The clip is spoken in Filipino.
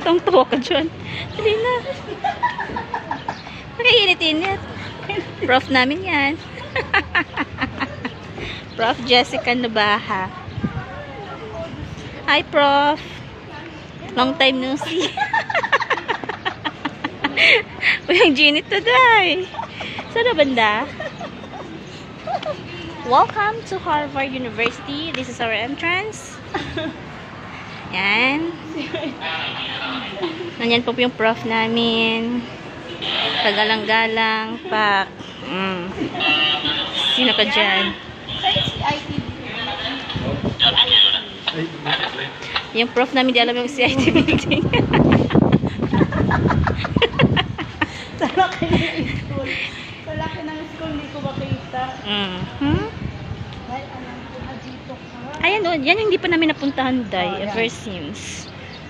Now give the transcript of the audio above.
Tungtuwa ka dyan. Dali na. Nakainit-init. Prof namin yan. Prof Jessica Nubaha. Hi, Prof. Long time no see. Walang Ginit today. Saan na banda? Welcome to Harvard University. This is our entrance. Yan. Nandyan po yung prof namin. Kagalang-galang. Pak. Mm. Sino ka dyan? Yung prof namin, di alam yung CIT building. Sa laki ng school. Sa laki ng school, hindi ko makita. mm. Hmm? Ay, ka. Ayan o, yan yung hindi pa namin napuntahan, Day, Oh, yan. ever since.